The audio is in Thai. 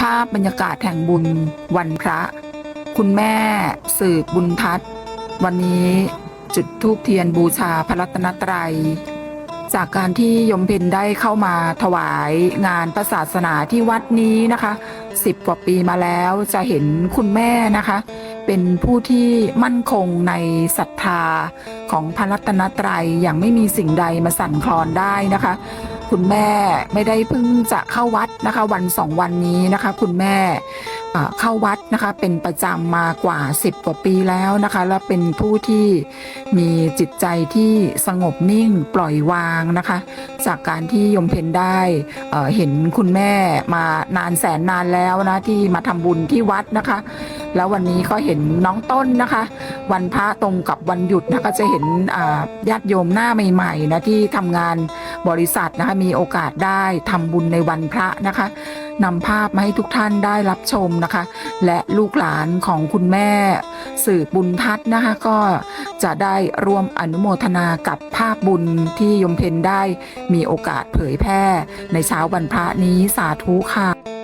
ภาพบรรยากาศแห่งบุญวันพระ คุณแม่สืบบุญทัศวันนี้จุดธูปเทียนบูชาพระรัตนตรัย จากการที่ยมเพนได้เข้ามาถวายงานพระศาสนาที่วัดนี้นะคะสิบกว่าปีมาแล้วจะเห็นคุณแม่นะคะ เป็นผู้ที่มั่นคงในศรัทธาของพระรัตนตรัยอย่างไม่มีสิ่งใดมาสั่นคลอนได้นะคะ คุณแม่ไม่ได้เพิ่งจะเข้าวัดนะคะ วันสองวันนี้นะคะ คุณแม่เข้าวัดนะคะ เป็นประจำมากว่า 10 กว่าปีแล้วนะคะ และเป็นผู้ที่มีจิตใจที่สงบนิ่งปล่อยวางนะคะ จากการที่ยมเพนได้เห็นคุณแม่มานานแสนนานแล้วนะที่มาทำบุญที่วัดนะคะ แล้ววันนี้ก็เห็นน้องต้นนะคะ วันพระตรงกับวันหยุดนะคะจะเห็นญาติโยมหน้าใหม่ๆนะที่ทำงาน บริษัทนะคะมีโอกาสได้ทำบุญในวันพระนะคะนำภาพมาให้ทุกท่านได้รับชมนะคะ และลูกหลานของคุณแม่สืบบุญทัศน์นะคะก็จะได้ร่วมอนุโมทนากับภาพบุญที่ยมเพนได้มีโอกาสเผยแพร่ในเช้าวันพระนี้สาธุค่ะ